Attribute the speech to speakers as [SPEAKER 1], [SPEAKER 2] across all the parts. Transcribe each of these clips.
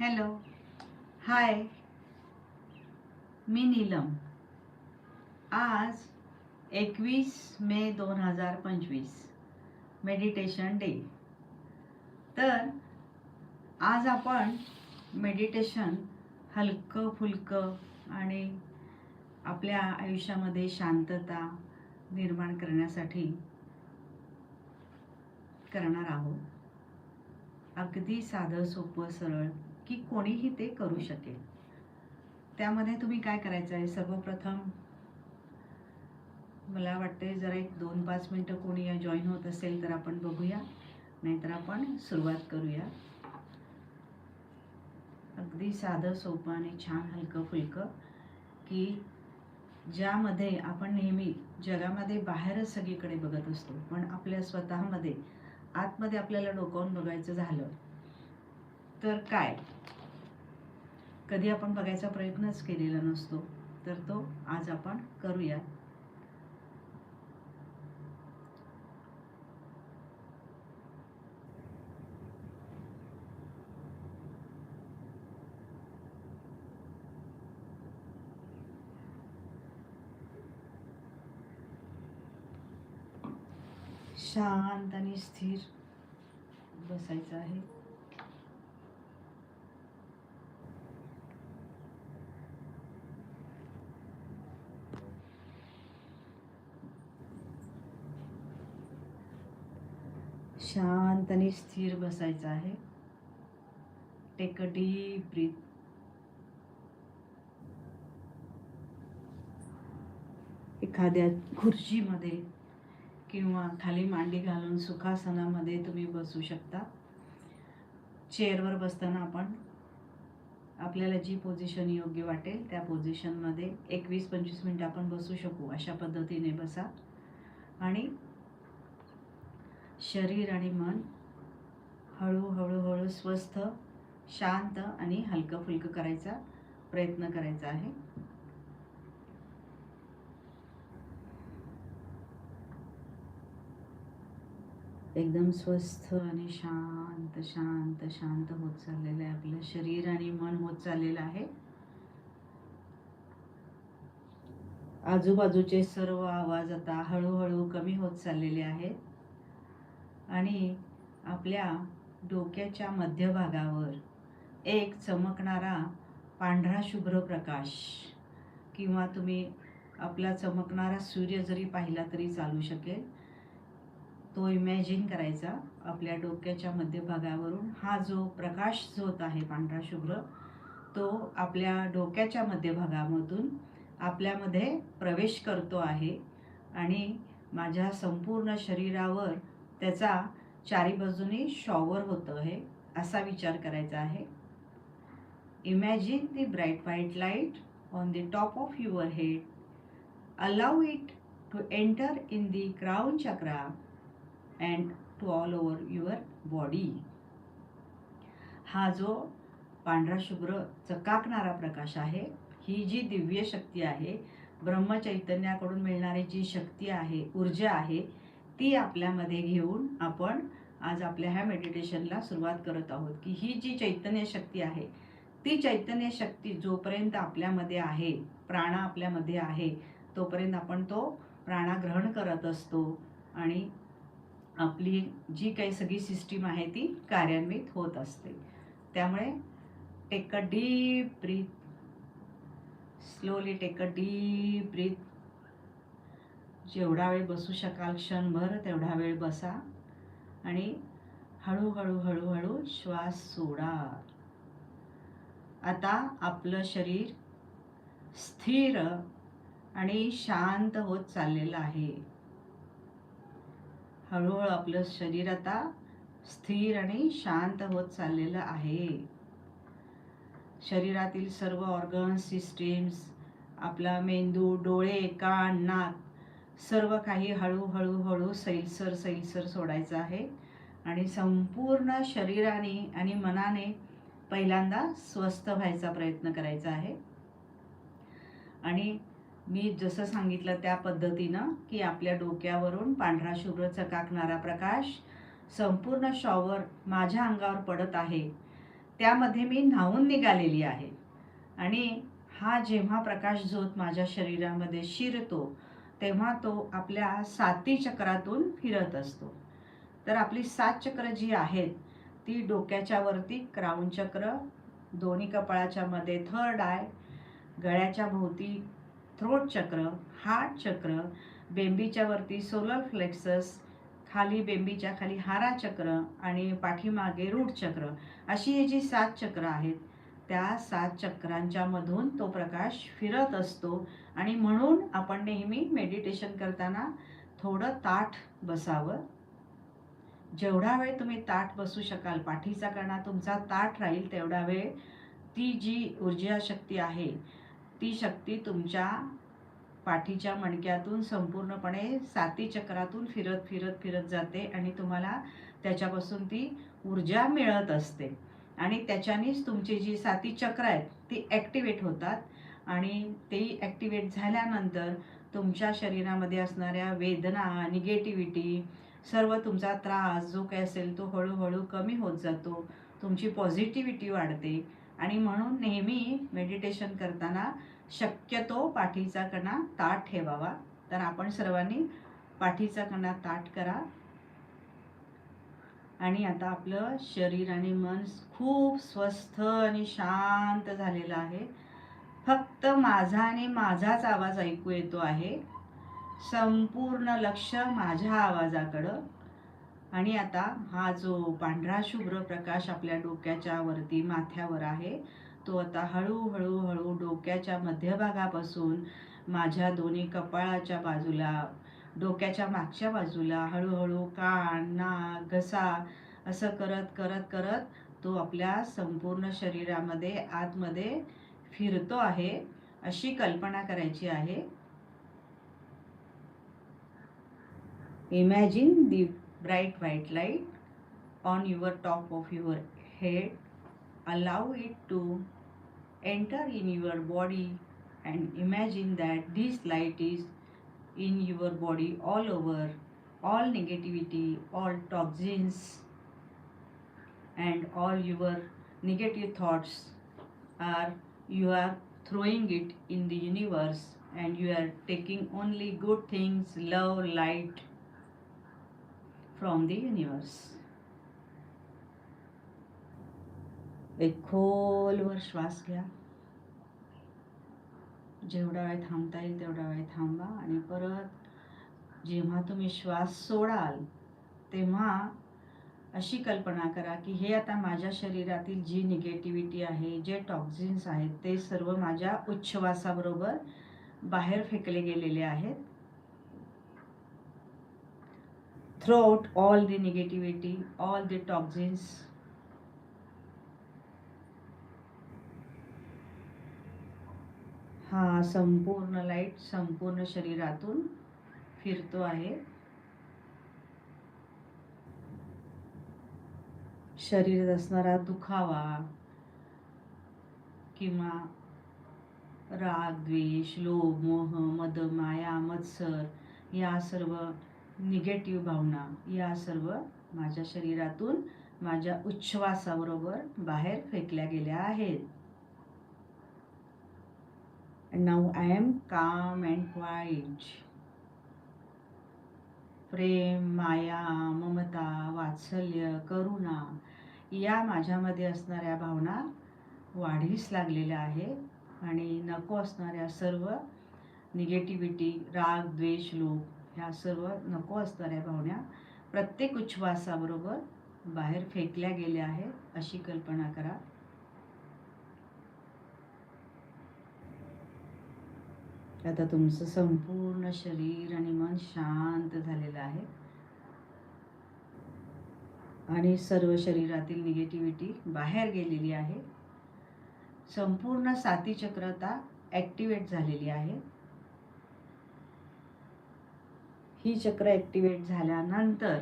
[SPEAKER 1] Hello hi मी नीलम. आज एकवीस मे दोन हजार पंचवीस. मेडिटेशन डे तर आज आपण मेडिटेशन हलकं फुलकं आणि आपल्या आयुष्यामध्ये शांतता निर्माण करण्यासाठी करणार आहोत. अगदी साधं सोपं सरळ की कोणीही ते करू शकेल. त्यामध्ये तुम्ही काय करायचं आहे सर्वप्रथम मला वाटते जरा एक दोन पाच मिनटं कोणी जॉईन होत असेल तर आपण बघूया. नाहीतर आपण सुरुवात करूया. अगदी साधं सोपं आणि छान हलकं फुलकं की ज्यामध्ये आपण नेहमी जगामध्ये बाहेरच सगळीकडे बघत असतो. पण आपल्या स्वतःमध्ये आतमध्ये आपल्याला डोकावून बघायचं झालं तर काय? कधी आपण बघायचा प्रयत्नच केलेला नसतो तर तो आज आपण करूया. शांत आणि स्थिर बसायचं आहे. शांत आणि स्थिर बसायचं आहे. टेक अ डीप ब्रीथ एखाद्या खुर्चीमध्ये किंवा खाली मांडी घालून सुखासनामध्ये तुम्ही बसू शकता. चेअरवर बसताना आपण आपल्याला जी पोझिशन योग्य वाटेल त्या पोझिशनमध्ये एकवीस पंचवीस मिनटं आपण बसू शकू. अशा पद्धतीने बसा. आणि शरीर आणि मन हळूहळूहळू स्वस्थ शांत आणि हलकं फुलकं करायचा प्रयत्न करायचा आहे. एकदम स्वस्थ आणि शांत शांत शांत होत चाललेलं आहे आपलं. शरीर आणि मन होत चाललेलं आहे. आजूबाजूचे सर्व आवाज आता हळूहळू कमी होत चाललेले आहेत. आणि आपल्या डोक्याच्या मध्यभागावर एक चमकणारा पांढरा शुभ्र प्रकाश. किंवा तुम्ही आपला चमकणारा सूर्य जरी पाहिला तरी चालू शकेल. तो इमॅजिन करायचा आपल्या डोक्याच्या मध्यभागावरून. हा जो प्रकाश झोत आहे पांढरा शुभ्र तो आपल्या डोक्याच्या मध्यभागामधून आपल्यामध्ये प्रवेश करतो आहे. आणि माझ्या संपूर्ण शरीरावर त्याचा चारी बाजूनी शॉवर होतं आहे असा विचार करायचा आहे. Imagine the bright white light on the top of your head allow it to enter in the crown chakra and to all over your body हा जो पांढरा शुभ्र चकाकणारा प्रकाश आहे ही जी दिव्य शक्ती आहे ब्रह्मचैतन्याकडून मिळणारी जी शक्ती आहे ऊर्जा आहे ती आपल्यामध्ये घेऊन आपण आज आपल्या ह्या मेडिटेशनला सुरुवात करत आहोत. की ही जी चैतन्य शक्ती आहे ती चैतन्य शक्ती जोपर्यंत आपल्यामध्ये आहे प्राणा आपल्यामध्ये आहे तोपर्यंत आपण तो प्राणा ग्रहण करत असतो आणि आपली जी काही सगळी सिस्टीम आहे ती कार्यान्वित होत असते. त्यामुळे take a deep breath slowly take a deep breath जेवढा वेळ बसू शकाल क्षणभर तेवढा वेळ बसा आणि हळूहळू हळूहळू श्वास सोडा. आता आपलं शरीर स्थिर आणि शांत होत चाललेलं आहे. हळूहळू आपलं शरीर आता स्थिर आणि शांत होत चाललेलं आहे. शरीरातील सर्व ऑर्गन्स सिस्टीम्स आपला मेंदू डोळे कान नाक सर्व काही हळूहळू हळू सैलसर सैलसर सोडायचं आहे. आणि संपूर्ण शरीराने आणि मनाने पहिल्यांदा स्वस्थ व्हायचा प्रयत्न करायचा आहे. आणि मी जसं सांगितलं त्या पद्धतीनं की आपल्या डोक्यावरून पांढरा शुभ्र चकाकणारा प्रकाश संपूर्ण शॉवर माझ्या अंगावर पडत आहे. त्यामध्ये मी न्हावून निघालेली आहे. आणि हा जेव्हा प्रकाश झोत माझ्या शरीरामध्ये शिरतो तेव्हा तो आपल्या साती चक्रातून फिरत असतो. तर आपली सात चक्र जी आहेत ती डोक्याच्या वरती क्राऊन चक्र दोन्ही कपाळाच्या मध्ये थर्ड आय गळ्याच्या भोवती थ्रोट चक्र हार्ट चक्र बेंबीच्या वरती सोलर फ्लेक्सस खाली बेंबीच्या खाली हारा चक्र आणि पाठीमागे रूट चक्र. अशी ही जी सात चक्र आहेत त्या सात चक्रांच्या मधून तो प्रकाश फिरत असतो. आणि म्हणून आपण नेहमी मेडिटेशन करताना थोडं ताठ बसावं. जेवढा वेळ तुम्ही ताठ बसू शकाल पाठीचा कणा तुमचा ताठ राहील तेवढा वेळ ती जी ऊर्जा शक्ती आहे ती शक्ती तुमच्या पाठीच्या मणक्यातून संपूर्णपणे साती चक्रातून फिरत फिरत फिरत जाते आणि तुम्हाला त्याच्यापासून ती ऊर्जा मिळत असते. आणि त्याच्यानेच तुमची जी साती चक्र आहेत ती ॲक्टिवेट होतात. आणि ती ॲक्टिवेट झाल्यानंतर तुमच्या शरीरामध्ये असणाऱ्या वेदना निगेटिव्हिटी सर्व तुमचा त्रास जो काही असेल तो हळूहळू कमी होत जातो. तुमची पॉझिटिव्हिटी वाढते. आणि म्हणून नेहमी मेडिटेशन करताना शक्यतो पाठीचा कणा ताठ ठेवावा. तर आपण सर्वांनी पाठीचा कणा ताठ करा. आणि आता आपलं शरीर आणि मन खूप स्वस्थ आणि शांत झालेलं आहे. फक्त माझा आणि माझाच आवाज ऐकू येतो आहे. संपूर्ण लक्ष माझ्या आवाजाकडं. आणि आता हा जो पांढरा शुभ्र प्रकाश आपल्या डोक्याच्या वरती माथ्यावर आहे तो आता हळूहळू हळू डोक्याच्या मध्यभागापासून माझ्या दोन्ही कपाळाच्या बाजूला डोक्याच्या मागच्या बाजूला हळूहळू कान नाक घसा असं करत करत करत तो आपल्या संपूर्ण शरीरामध्ये आतमध्ये फिरतो आहे अशी कल्पना करायची आहे. Imagine the bright white light on your top of your head allow it to enter in your body and imagine that this light is in your body all over all negativity all toxins and all your negative thoughts are you are throwing it in the universe and you are taking only good things love light from the universe एक खोलवर श्वास घ्या जेवढा वेळ थांबता येईल तेवढा वेळ थांबा आणि परत जेव्हा तुम्ही श्वास सोडाल तेव्हा अशी कल्पना करा की हे आता माझ्या शरीरातील जी निगेटिव्हिटी आहे जे टॉक्झिन्स आहेत ते सर्व माझ्या उच्छ्वासाबरोबर बाहेर फेकले गेलेले आहेत. Throw out all the negativity all the toxins हा संपूर्ण लाइट संपूर्ण शरीरातून फिरतो आहे. शरीरात असणारा दुखावा किंवा राग द्वेष लोभ मोह मद माया मत्सर या सर्व निगेटिव्ह भावना या सर्व माझ्या शरीरातून माझ्या उच्छ्वासाबरोबर बाहेर फेकल्या गेल्या आहेत. And now I am calm and quiet. प्रेम माया ममता वात्सल्य करुणा या माझ्यामध्ये असणाऱ्या भावना वाढीस लागलेल्या आहेत आणि नको असणाऱ्या सर्व निगेटिव्हिटी राग द्वेष लोभ ह्या सर्व नको असणाऱ्या भावना प्रत्येक उच्छ्वासाबरोबर बाहेर फेकल्या गेल्या आहेत अशी कल्पना करा आता तुमचं संपूर्ण शरीर आणि मन शांत झालेलं आहे. आणि सर्व शरीरातील निगेटिव्हिटी बाहेर गेलेली आहे. संपूर्ण साती चक्रता ॲक्टिवेट झालेली आहे. ही चक्र ॲक्टिवेट झाल्यानंतर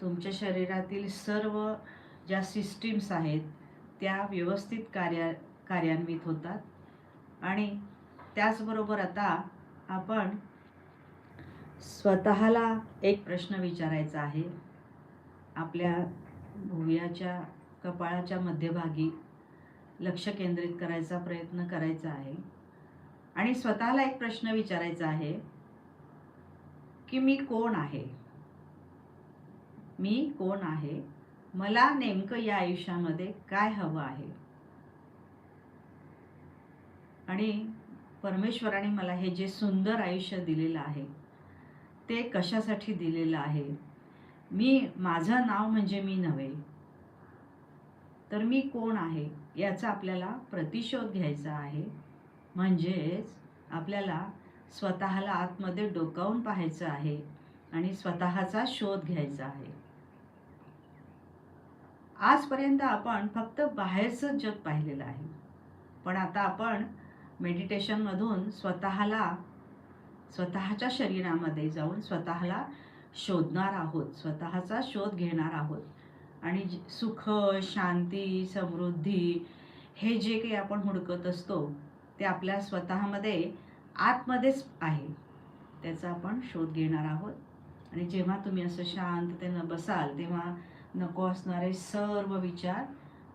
[SPEAKER 1] तुमच्या शरीरातील सर्व ज्या सिस्टीम्स आहेत त्या व्यवस्थित कार्या कार्यान्वित होतात. आणि त्याचबरोबर आता आपण स्वतःला एक प्रश्न विचारायचा आहे. आपल्या भुवयाच्या कपाळाच्या मध्यभागी लक्ष केंद्रित करायचा प्रयत्न करायचा आहे. आणि स्वतःला एक प्रश्न विचारायचा आहे की मी कोण आहे? मी कोण आहे? मला नेमकं या आयुष्यामध्ये काय हवं आहे? आणि परमेश्वराने मला हे जे सुंदर आयुष्य दिलेलं आहे ते कशासाठी दिलेलं आहे? मी माझं नाव म्हणजे मी नव्हे तर मी कोण आहे याचा आपल्याला प्रतिशोध घ्यायचा आहे. म्हणजेच आपल्याला स्वतःला आतमध्ये डोकावून पाहायचं आहे आणि स्वतःचा शोध घ्यायचा आहे. आजपर्यंत आपण फक्त बाहेरचं जग पाहिलेलं आहे. पण आता आपण मेडिटेशनमधून स्वतःला स्वतःच्या शरीरामध्ये जाऊन स्वतःला शोधणार आहोत. स्वतःचा शोध घेणार आहोत. आणि जे- सुख शांती समृद्धी हे जे काही आपण हुडकत असतो ते आपल्या स्वतःमध्ये आतमध्येच आहे. त्याचा आपण शोध घेणार आहोत. आणि जेव्हा तुम्ही असं शांततेनं बसाल तेव्हा नको असणारे सर्व विचार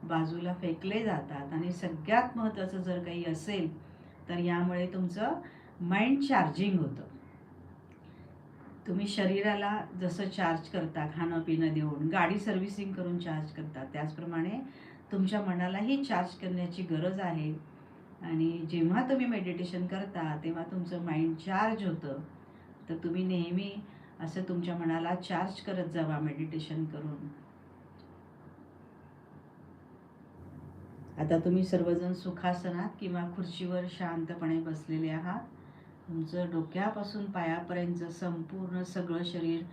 [SPEAKER 1] बाजूला फेकले जातात. आणि सगळ्यात महत्त्वाचं जर काही असेल तर यामुळे तुमचं माइंड चार्जिंग होतं. तुम्ही शरीराला जसं चार्ज करता खाणं पिणं देऊन गाडी सर्व्हिसिंग करून चार्ज करता त्याचप्रमाणे तुमच्या मनालाही चार्ज करण्याची गरज आहे. आणि जेव्हा तुम्ही मेडिटेशन करता तेव्हा तुमचं माइंड चार्ज होतं. तर तुम्ही नेहमी असं तुमच्या मनाला चार्ज करत जावा मेडिटेशन करून. आता तुम्ही सर्वजण सुखासनात किंवा खुर्चीवर शांतपणे बसलेले आहात. तुमचं डोक्यापासून पायापर्यंतचं संपूर्ण सगळं शरीर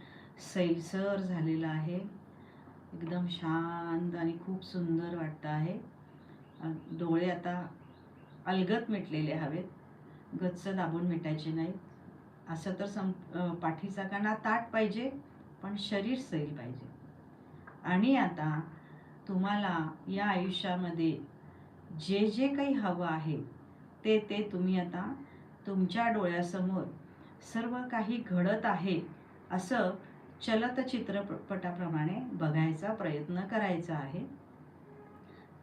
[SPEAKER 1] सैलसर झालेलं आहे. एकदम शांत आणि खूप सुंदर वाटतं आहे. डोळे आता अलगत मिटलेले हवेत. गच्च दाबून मिटायचे नाहीत. असं तर सं पाठीचा कणा ताट पाहिजे पण शरीर सैल पाहिजे. आणि आता तुम्हाला या आयुष्यामध्ये जे जे काही हवं आहे ते ते तुम्ही आता तुमच्या डोळ्यासमोर सर्व काही घडत आहे असं चलत चित्रपटाप्रमाणे बघायचा प्रयत्न करायचा आहे.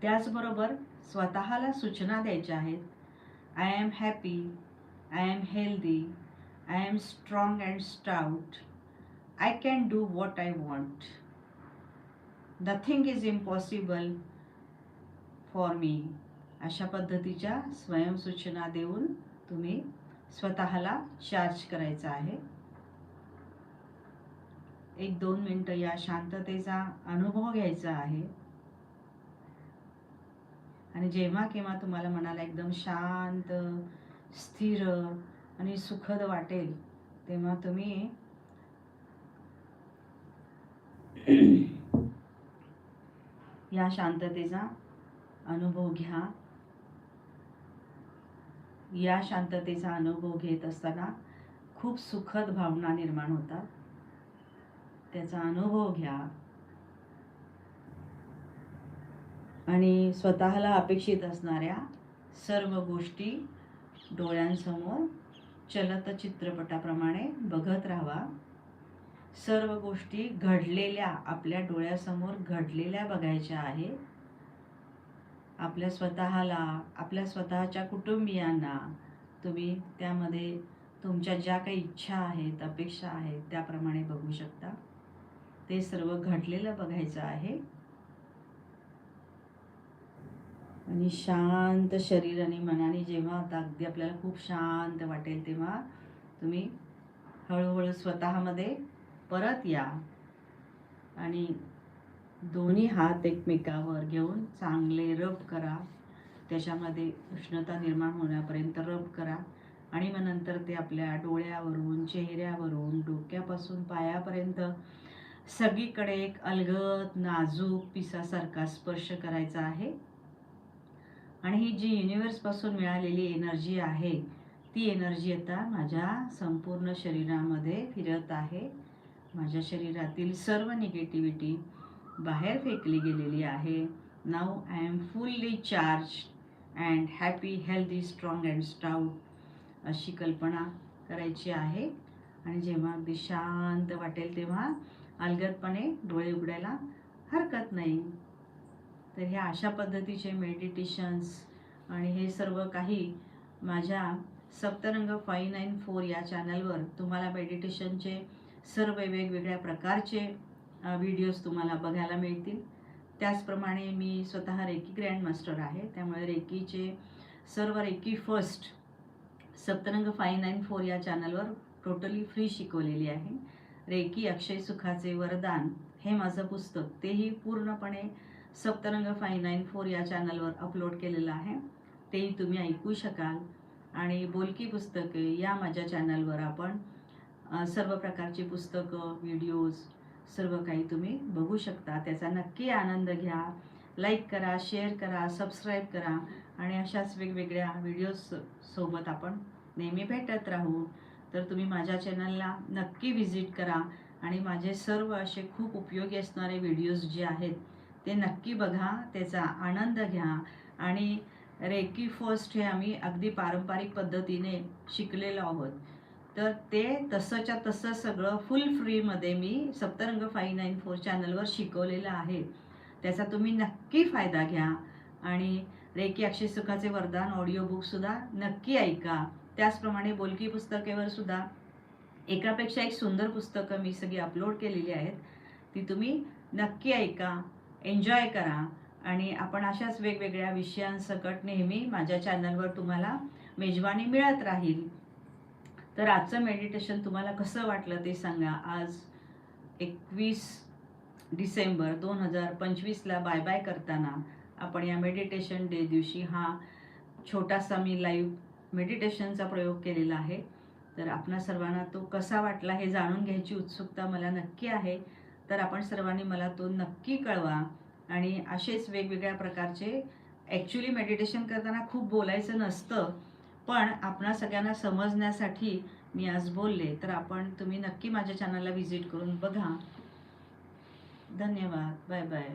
[SPEAKER 1] त्याचबरोबर स्वतःला सूचना द्यायच्या आहेत. I am happy I am healthy I am strong and stout I can do what I want nothing is impossible for me अशा पद्धतीच्या स्वयंसूचना देऊन तुम्ही स्वतःला चार्ज करायचं आहे. एक दोन मिनटं या शांततेचा अनुभव घ्यायचा आहे. आणि जेव्हा केव्हा तुम्हाला मनाला एकदम शांत स्थिर आणि सुखद वाटेल तेव्हा तुम्ही या शांततेचा अनुभव घ्या. या शांततेचा अनुभव घेत असताना खूप सुखद भावना निर्माण होतात. त्याचा अनुभव घ्या. आणि स्वतःला अपेक्षित असणाऱ्या सर्व गोष्टी डोळ्यांसमोर चलत चित्रपटाप्रमाणे बघत राहावा. सर्व गोष्टी घडलेल्या आपल्या डोळ्यासमोर घडलेल्या बघायच्या आहेत. आपल्या स्वतःला आपल्या स्वतःच्या कुटुंबियांना तुम्ही त्यामध्ये तुमच्या ज्या काही इच्छा आहेत अपेक्षा आहेत त्याप्रमाणे बघू शकता. ते सर्व घडलेलं बघायचं आहे. आणि शांत शरीर आणि मनाने जेव्हा आता अगदी आपल्याला खूप शांत वाटेल तेव्हा तुम्ही हळूहळू स्वतःमध्ये परत या. आणि दोन्ही हात एकमेकावर घेऊन चांगले रब करा. त्याच्यामध्ये उष्णता निर्माण होण्यापर्यंत रब करा. आणि मग नंतर ते आपल्या डोळ्यावरून चेहऱ्यावरून डोक्यापासून पायापर्यंत सगळीकडे एक अलगद नाजूक पिसासारखा स्पर्श करायचा आहे. आणि ही जी युनिवर्सपासून मिळालेली एनर्जी आहे ती एनर्जी आता माझ्या संपूर्ण शरीरामध्ये फिरत आहे. माझ्या शरीरातील सर्व निगेटिव्हिटी बाहेर फेकली गेलेली आहे. Now I am fully charge and happy healthy strong and stout अशी कल्पना करायची आहे. आणि जेव्हा अगदी शांत वाटेल तेव्हा अलगदपणे डोळे उघडायला हरकत नाही. तर ह्या अशा पद्धतीचे मेडिटेशन्स आणि हे सर्व काही माझ्या सप्तरंग फाईव्ह नाईन फोर या चॅनलवर तुम्हाला मेडिटेशनचे सर्व वेगवेगळ्या प्रकारचे व्हिडिओज तुम्हाला बघायला मिळतील. त्याचप्रमाणे मी स्वतः रेकी ग्रँड मास्टर आहे. त्यामुळे रेकीचे सर्व reiki first Saptarang five nine four या चॅनलवर टोटली फ्री शिकवलेली आहे. रेकी अक्षय सुखाचे वरदान हे माझं पुस्तक. तेही पूर्णपणे सप्तरंग फाईव्ह नाईन फोर या चॅनलवर अपलोड केलेलं आहे. तेही तुम्ही ऐकू शकाल. आणि बोलकी पुस्तके या माझ्या चॅनलवर आपण सर्व प्रकारची पुस्तकं व्हिडिओज सर्व काही तुम्ही बघू शकता. त्याचा नक्की आनंद घ्या. लाईक करा शेअर करा सबस्क्राईब करा आणि अशाच वेगवेगळ्या व्हिडिओज सोबत आपण नेहमी भेटत राहू. तर तुम्ही माझ्या चॅनलला नक्की व्हिजिट करा आणि माझे सर्व असे खूप उपयोगी असणारे व्हिडिओज जे आहेत ते नक्की बघा. त्याचा आनंद घ्या. आणि रेकी फर्स्ट हे आम्ही अगदी पारंपरिक पद्धतीने शिकलेलो आहोत. तर ते तसंच्या तसं सगळं फुल फ्रीमध्ये मी सप्तरंग फाईव्ह नाईन फोर चॅनलवर शिकवलेलं आहे. त्याचा तुम्ही नक्की फायदा घ्या. आणि रेकी अक्षय सुखाचे वरदान ऑडिओ बुकसुद्धा नक्की ऐका. त्याचप्रमाणे बोलकी पुस्तकेवर सुद्धा एकापेक्षा एक सुंदर पुस्तकं मी सगळी अपलोड केलेली आहेत. ती तुम्ही नक्की ऐका एन्जॉय करा. आणि आपण अशाच वेगवेगळ्या विषयांसकट नेहमी माझ्या चॅनलवर तुम्हाला मेजवानी मिळत राहील. तर आजचं मेडिटेशन तुम्हाला कसं वाटलं ते सांगा. आज एकवीस डिसेंबर दोन हजार पंचवीसला बाय बाय करताना आपण या मेडिटेशन डे दिवशी हा छोटासा मी लाईव्ह मेडिटेशनचा प्रयोग केलेला आहे. तर आपणा सर्वांना तो कसा वाटला हे जाणून घ्यायची उत्सुकता मला नक्की आहे. तर आपण सर्वांनी मला तो नक्की कळवा आणि असेच वेगवेगळ्या प्रकारचे ॲक्च्युली मेडिटेशन करताना खूप बोलायचं नसतं. पण आपणा सगळ्यांना समजण्यासाठी मी आज बोलले तर आपण तुम्ही नक्की माझ्या चॅनलला व्हिजिट करून बघा. धन्यवाद. Bye bye